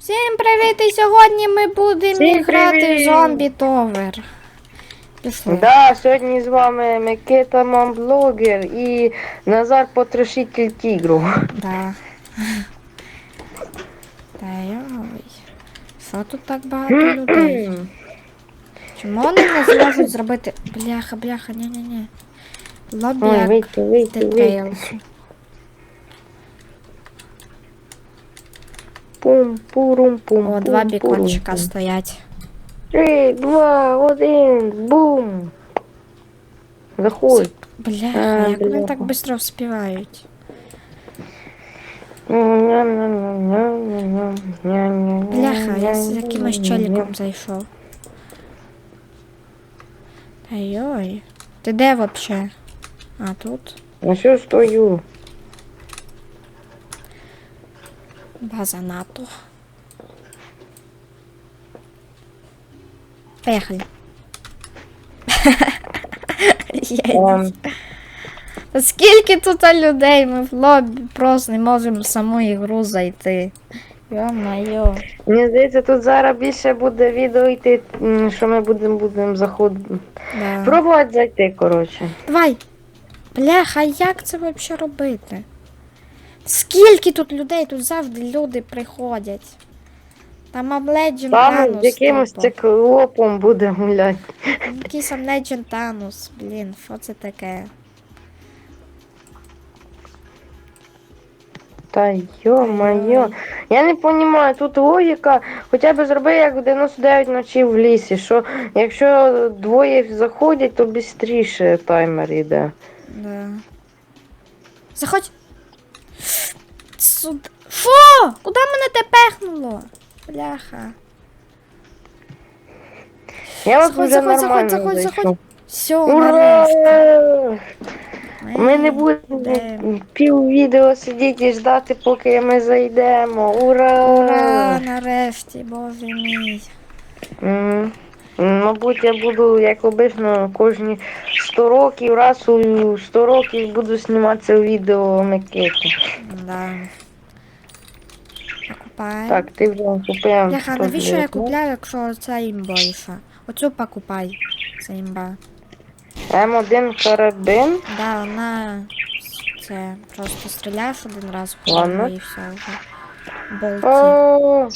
Всім привіт! І сьогодні ми будемо Всім грати в привіт! зомбі Товер. Пішли. Да, сьогодні з вами Микита Мамблогер і Назар Потрошитель Тігру. Да. Та йой. Що тут так багато людей? Чому вони не зможуть зробити. Бляха, бляха, ні-ні-ні. Ой, вийти, вийти, вийти. Пум, пурум, пум. О, два пурум, бікончика стоять. Три, два, один, бум. Заходь. Бляха, А, як вони так швидко вспівають. Бляха, я з якимось челіком зайшов. Та йой. Ти де вообще? А тут А що стою? База НАТО. Поехали. Ем, Та Скільки тут людей? Ми в лобі просто не можемо в саму ігру зайти. Йо-майо. Мені здається, тут зараз більше буде відео йти, що ми будемо будемо заходити. Да. Пробувати зайти, коротше. Давай. Бляха, як це взагалі робити? Скільки тут людей? Тут завжди люди приходять. Там Am Legend Там з якимось циклопом буде гуляти. Якийсь Legend Thanos. Блін, що це таке? Та йо-моє. Ой. Я не розумію, тут логіка, хоча б зроби як в 99 ночі в лісі, що якщо двоє заходять, то швидше таймер йде. Да. Заходь. Суд. Фу! Куди мене те пехнуло? Бляха. Я от Заходь, вже заходь, заходь, нормально заходь, зайшов. заходь. Все, Ура! Ми не йдемо. будемо пів відео сидіти і ждати, поки ми зайдемо. Ура! Ура, нарешті, боже мій. М, Мабуть, я буду, як обично, кожні 100 років, раз у 100 років буду зніматися відео Микити. Да. Покупаємо. Так, ти вже купив. Бляха, навіщо я 119. купляю, якщо це імбойша? Оцю покупай. Це імба. М1 карабин. Да, вона це просто стріляєш один раз Ладно. і все вже. Болті. О,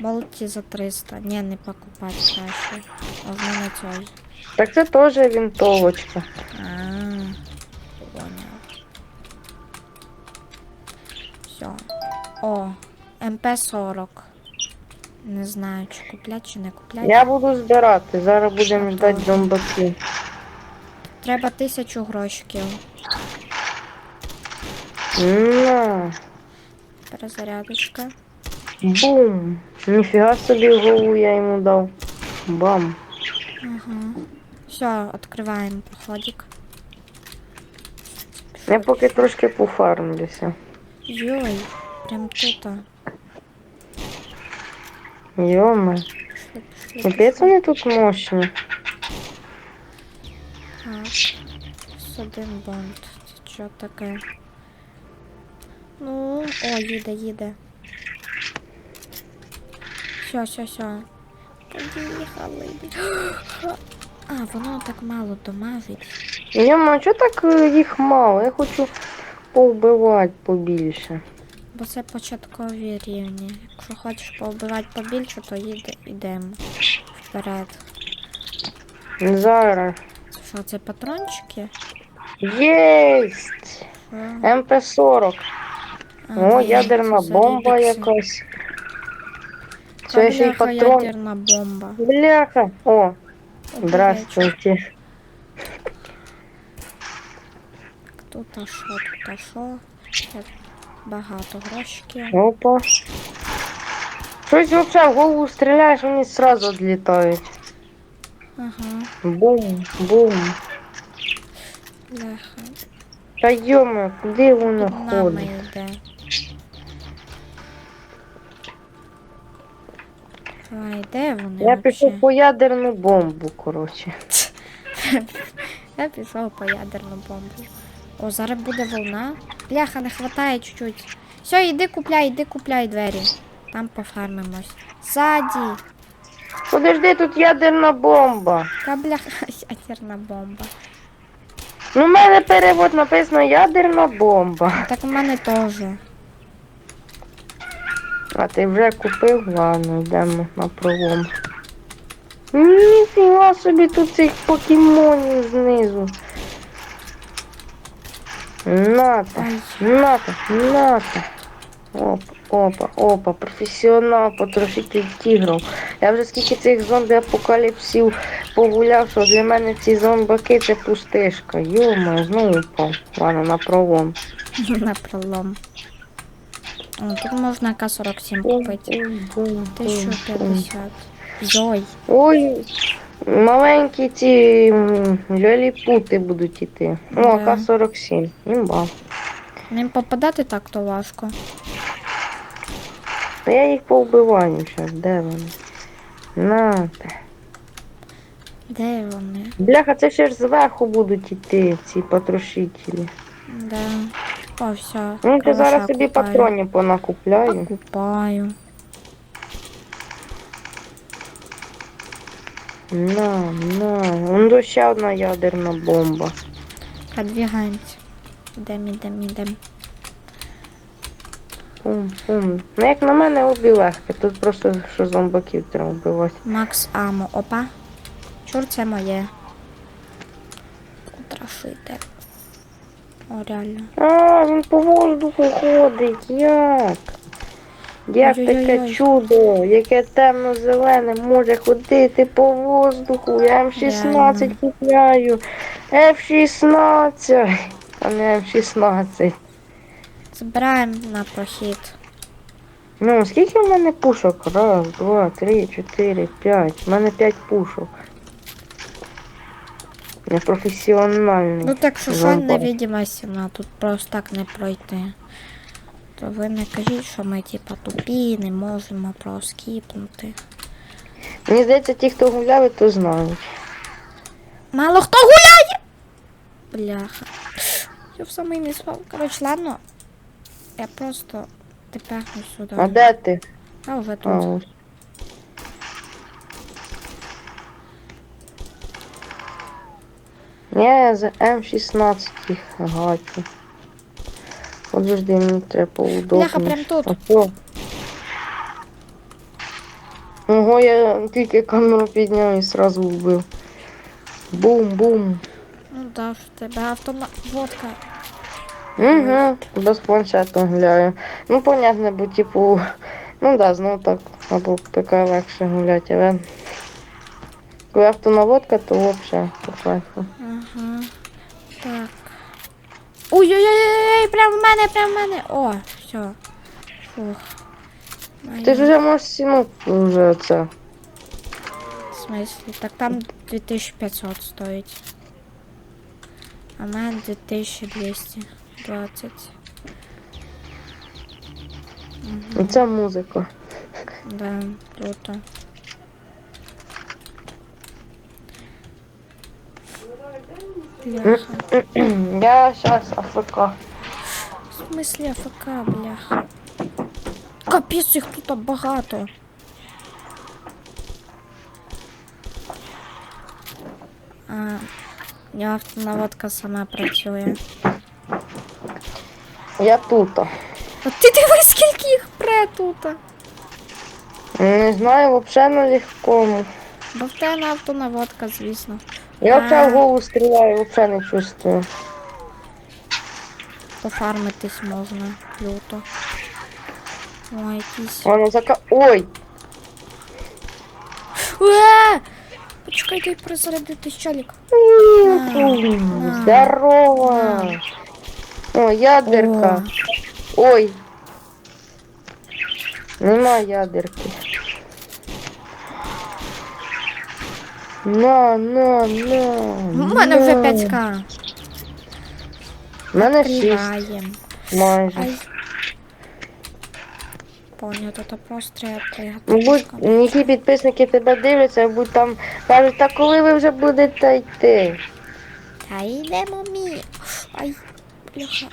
Болті за 300. Ні, не покупати краще. А в мене так це теж винтовочка. А, понял. Все. О, МП-40. Не знаю, чи куплять, чи не куплять. Я буду збирати. Зараз будемо ждати зомбаки. Треба тисячу грошиків. На. Перезарядочка. Бум. Ніфіга собі в голову я йому дав. Бам. Ага. Все, відкриваємо проходик. Я поки трошки пофармлюся. Йой, прям тут. Йоме. Пішли, пішли, Капець вони тут мощні. Так. Плюс один бонд. Це що таке? Ну, о, їде, їде. Все, все, все. Поїхали. А, воно так мало домажить. Йома, а чого так е, їх мало? Я хочу повбивати побільше. Бо це початкові рівні. Якщо хочеш повбивати побільше, то їде, йдемо вперед. Зараз. Що, це патрончики? Єсть! МП-40. А, О, ні, ядерна це бомба зарядиться. якась. Це ще й Бляха, патрон. ядерна бомба. Бляха. О, Добрий вечір. здравствуйте. Тут а що, тут а що? Тут багато грошиків. Опа. Щось взагалі в голову стріляєш, вони сразу відлітають. Ага, Бум, бум. бляха. Та йома, куди воно Під нами ходить? йде. Ай, де вони Я пішов по ядерну бомбу, коротше. Я пішов по ядерну бомбу. О, зараз буде волна. Бляха, не хватає чуть-чуть. Все, йди купляй, йди купляй двері. Там пофармимось. Ззаді. Подожди, тут ядерна бомба. Та бляха, ядерна бомба. Ну, в мене перевод написано ядерна бомба. Так у мене теж. А ти вже купив? Ладно, йдемо на пролом. Ніфіга собі тут цих покемонів знизу. Ната, ната, ната. Опа, опа, опа, професіонал, потрошитель тігрів. Я вже скільки цих зомбі апокаліпсів погуляв, що для мене ці зомбаки це пустишка. Йома, знову впав. Ладно, на пролом. На пролом. О, тут можна К-47 купити. 1050. Йой. Ой, маленькі ці м, ляліпути будуть іти. О, Да. К-47. Імба. Ним попадати так то важко. Та я їх повбиваю зараз, де вони? Нате. Де вони? Бляха, це ще ж зверху будуть іти, ці потрошителі. Да. Все. Ну, я зараз собі патронів понакупляю. Купаю. На, на. До ще одна ядерна бомба. Продвигаємося. Ідем, ідем, ідем. Пум, пум. Ну, як на мене, обі легке. Тут просто що зомбаків треба вбивати. Макс Амо. Опа. Чур, це моє. Потрошитель. О, реально. А, він по воздуху ходить. Як? Як таке Ой-ой-ой. чудо, яке темно-зелене може ходити по воздуху. Я М16 купляю. F16. А не М16. Збираємо на прохід. Ну, скільки в мене пушок? Раз, два, три, чотири, п'ять. У мене п'ять пушок. Я професіональний. Ну так що зомбар. невидимості на тут просто так не пройти. То ви не кажіть, що ми типа тупі, не можемо проскіпнути. Мені здається, ті, хто гуляли, то знають. Мало хто гуляє! Бляха. Я в самий не спав. Коротше, ладно. Я просто тепехну сюди. А де ти? А вже А, тут. ось. Я за М16 їх гачу. Подожди, мені треба поудобніше. Бляха, прям тут. Ого, я тільки камеру підняв і сразу вбив. Бум-бум. Ну да, в тебе автоматка. Угу, без планшета гуляю. Ну, понятно, бо типу, ну да, знов так, або ПК легше гуляти, але коли автонаводка, то взагалі по кайфу. Ага. Так. Ой-ой-ой, прям в мене, прям в мене. О, все. Фух. Ти ж вже можеш сіну вже це. В смысле? Так там 2500 стоїть. А в мене 2220. І це музика. Да, круто. Я зараз АФК. В смысле АФК, бляха. Капець, їх тут багато. А, я автонаводка сама працює. Я тут. А ти дивись, скільки їх пре тут. Не знаю, взагалі на легкому. Бо в тебе автонаводка, звісно. Я взагалі в голову стріляю, взагалі не чувствую. Пофармитись можна люто. Ой, якісь. Воно зака. Ой! Е! Почекай, дай перезарядити щелік. на. Здорово! О, ядерка. Ой. Нема ядерки. На, на, на. У мене вже 5к. У мене 6 Відкриваємо. майже. Ай. Понятно, то просто треба пригати. Будь, які підписники тебе дивляться, будь там кажуть, та коли ви вже будете йти? Та йдемо мі. Ай, бляха.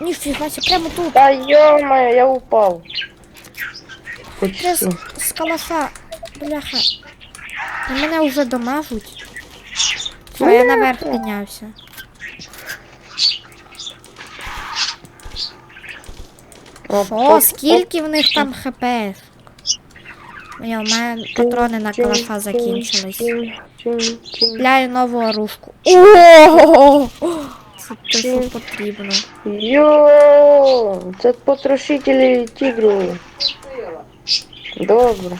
Ніфіга ся, прямо тут. Та йомаю, я упав. Ти почти. з, з калаша. Бляха. І мене вже домажуть. Все, я наверх піднявся. Оп, скільки в них там хп? Ні, у мене патрони на калаша закінчились. Купляю нову оружку. Ого! Це те, що потрібно. Йо, це потрошителі тігру. Добре.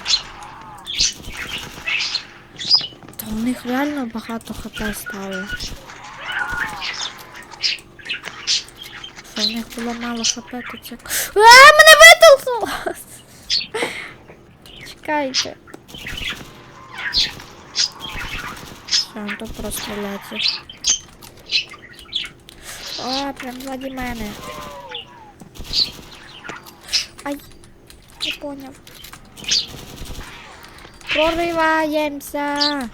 У них реально багато хп стало. Що в них було мало хп, то це. А, мене витолкнуло! Чекайте. Все, то простріляться. О, прям ззаді мене. Ай, не поняв. Прориваємося.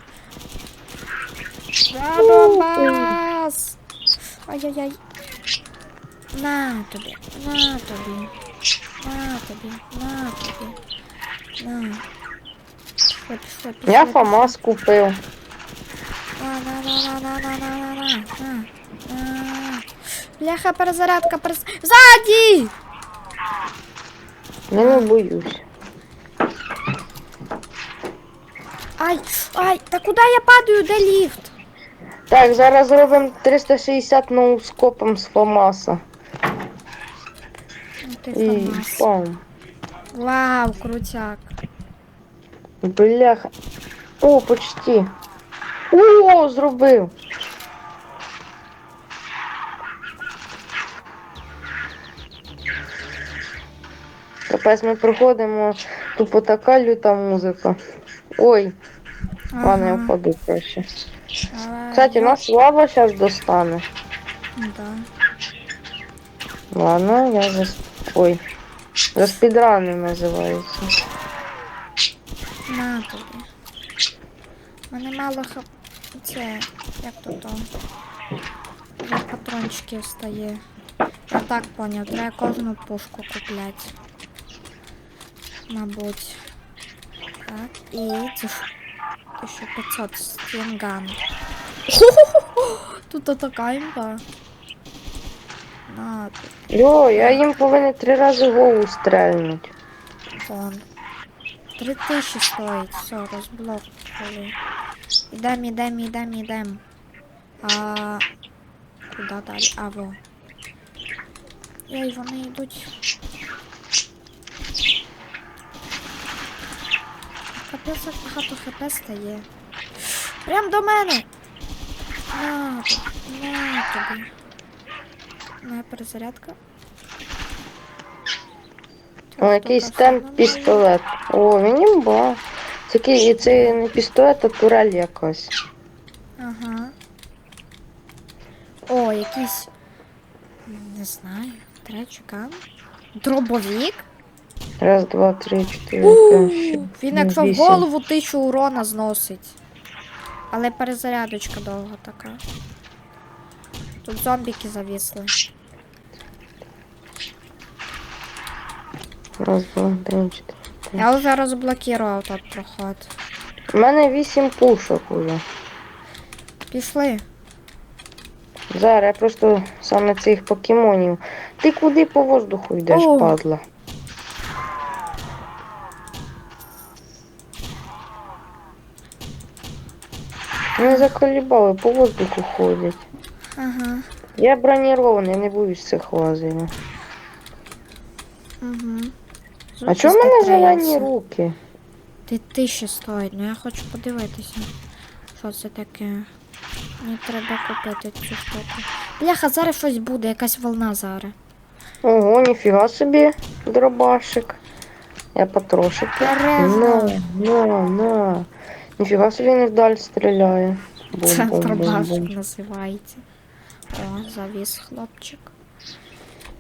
За Донбас! Ай-яй-яй. На тобі, на тобі, на тобі, на тобі, на. Пішло, пішло, пішло. Я. ФАМАС купив. На, на, на, на, на, на, на, на, на, на. Бляха, перезарядка, перез... Ззаді! Я не боюсь. Ай, ай, та куди я падаю, де ліфт? Так, зараз зробимо 360 ноускопом з ФАМАСа. Ну ти І фамас. пам. Вау, крутяк. Бляха. О, почти. О, зробив. Капець ми проходимо, тупо така люта музика. Ой, ладно, я впаду краще. Кстати, я- нас лава зараз достане. Да. Ладно, я за... Ой. За спідраним називається. На тобі. Мене мало хап... Це, як то то. Вже патрончики стає. Я так поняв, треба кожну пушку купляти. Мабуть. Так, і це ж 1500 стінган. Тут така імба. На. Йо, я їм повинен три рази в голову стрельнути. Вон. Три тисячі стоїть. Все, розблокували. Ідем, ідем, ідем, ідем. А куди далі? А во. Ей, вони йдуть. Як багато хп стає. Прям до мене. На, на тобі. На перезарядка. О, якийсь темп пістолет. О, він імба. Це, ки- це не пістолет, а турель якась. Ага. О, якийсь. Не знаю. Тречкан. Дробовік? Раз, два, три, чотири, п'ять, шість. Він якщо в вісім. голову тисячу урона зносить. Але перезарядочка довга така. Тут зомбіки завісли. Раз, два, три, чотири. Я вже розблокував тот проход. У мене вісім пушок уже. Пішли. Зараз я просто саме цих покемонів. Ти куди по воздуху йдеш, О. падла? Не заколібали, по воздуху ходять. Ага. Я бронірований, не боюсь цих лазерів. Угу. А чому в мене зелені руки? Ти тисячі стоїть, ну я хочу подивитися. Що це таке? Мені треба купити цю штуку. Бляха, зараз щось буде, якась волна зараз. Ого, ніфіга собі, дробашик. Я потрошки. Перезно. На, на, на. Ніфіга собі не вдаль стріляє. Це Бум-бум-бум-бум. називається. О, завіс хлопчик.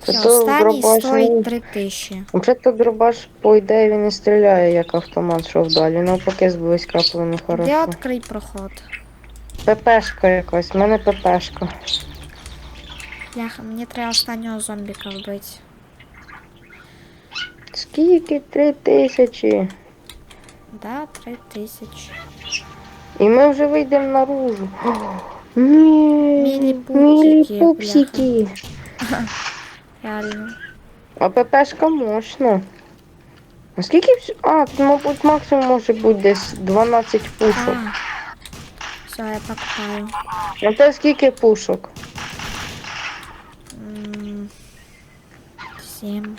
Все, останній стоїть ну, 3 тисячі. Взагалі дробаш, по ідеї, він не стріляє, як автомат, що вдалі. Навпаки, зблизька повинно Де хорошо. відкрий проход? ППшка якась, в мене ППшка. Бляха, мені треба останнього зомбіка вбити. Скільки? Три тисячі. Да, три тисячі. І ми вже вийдемо наружу. Ні, міні-пупсики. Реально. А ППшка мощна. А скільки вс- А, тут, мабуть, максимум може бути десь 12 пушок. А. Все, я покупаю. А те скільки пушок? М, Сім.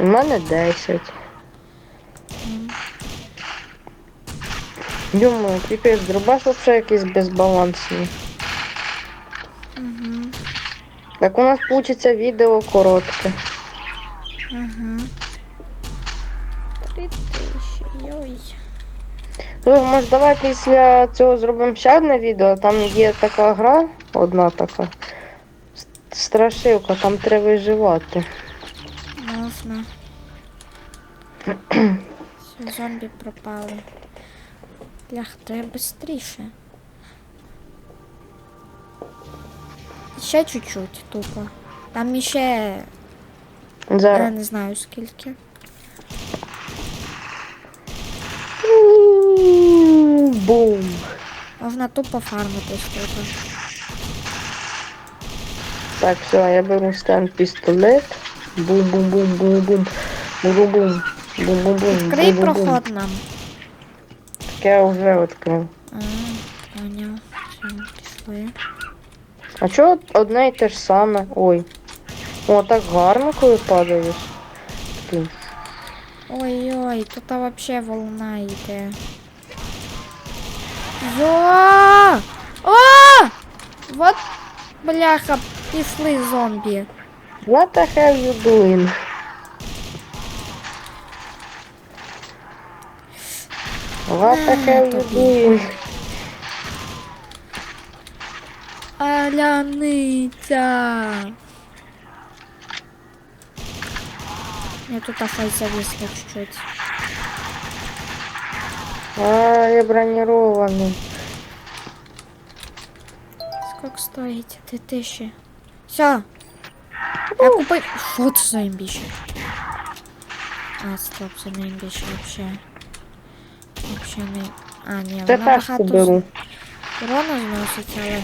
У мене 10. Думаю, піпець, дробаш взагалі якийсь безбалансний. Угу. Так у нас вийде відео коротке. Угу. Три тисячі. Йой. Ну, може, давай після цього зробимо ще одне відео. Там є така гра, одна така. Страшилка, там треба виживати. Можна. Все, зомбі пропали. Блях, треба швидше. Ще чуть-чуть, тупо. Там іще, я Зараз. не знаю скільки. Бум. Можна тупо фармитись тут. Так, все, я беру стенд пістолет. Бум-бум-бум-бум-бум. Бум-бум-бум. Бум-бум-бум. Відкрий бум-бум-бум. проход нам. Так я вже відкрив. А, поняв. Все, пішли. А чого одне і те ж саме? Ой. О, так гарно, коли падаєш. Такий. Ой-ой, тут вообще волна йде. Йо! О! Вот, бляха, пішли зомбі. What the hell you doing? What the На hell you тобі. doing? Аляниця. Я тут хай зависла чуть-чуть. А, я бронированный. Сколько стоїть? Ти тисячі. Все. Я купив. Що це за імбіще? А, стоп, це не імбіще вообще. Вообще не. А, ні, Це вона багато беру. урону зносить, але.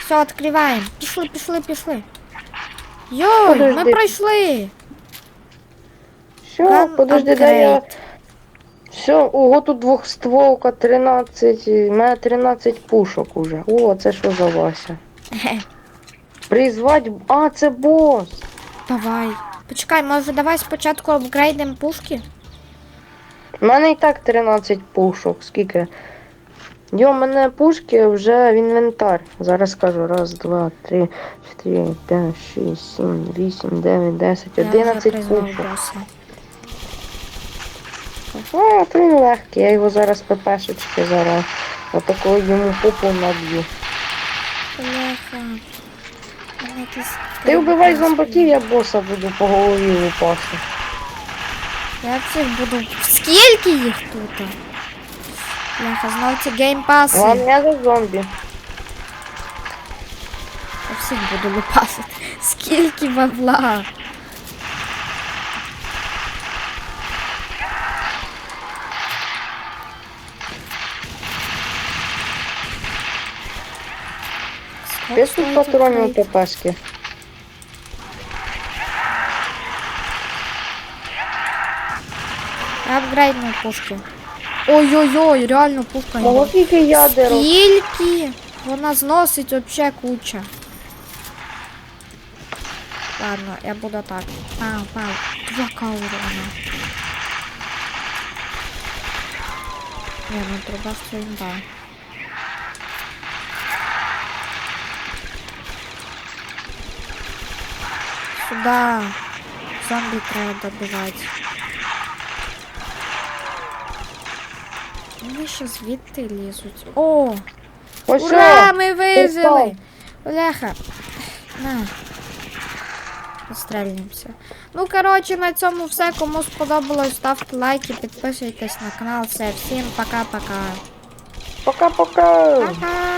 Все, відкриваємо. Пішли, пішли, пішли. Йой, ми Подожди. пройшли. Все, Gun подожди, дай я... upgrade. Все, ого, тут двохстволка, 13, у мене 13 пушок уже. О, це що за Вася? Хе, Призвать, а, це бос. Давай. Почекай, може давай спочатку апгрейдимо пушки? У мене і так 13 пушок, скільки? Йо, у мене пушки вже в інвентар. Зараз скажу. Раз, два, три, чотири, п'ять, шість, сім, вісім, дев'ять, десять, одинадцять пушок. А, то він легкий, я його зараз ППшечки зараз. Отакого йому попу наб'ю. Ти вбивай зомбаків, я боса буду по голові лупати. Я всіх буду. Скільки їх тут? Бляха, знов ці геймпаси. Вам не за зомбі. Я всіх буду лупасити. Скільки бабла. Скільки Без тут стоїть патронів апгрейд? апгрейдну пушки. Ой-ой-ой, реально пушка. Ого, імба. скільки ядерок. Скільки? Вона зносить вообще куча. Ладно, я буду так. Пау, пау. Два урона. Не, ну труба що имба. Сюда. Зомби треба добивати. Вони ще звідти лізуть. О! Ось Ура! Ми вижили! Бляха. На. Пострельнемося. Ну, коротше, на цьому все. Кому сподобалось, ставте лайки, підписуйтесь на канал. Все, всім пока-пока. Пока-пока. Пока!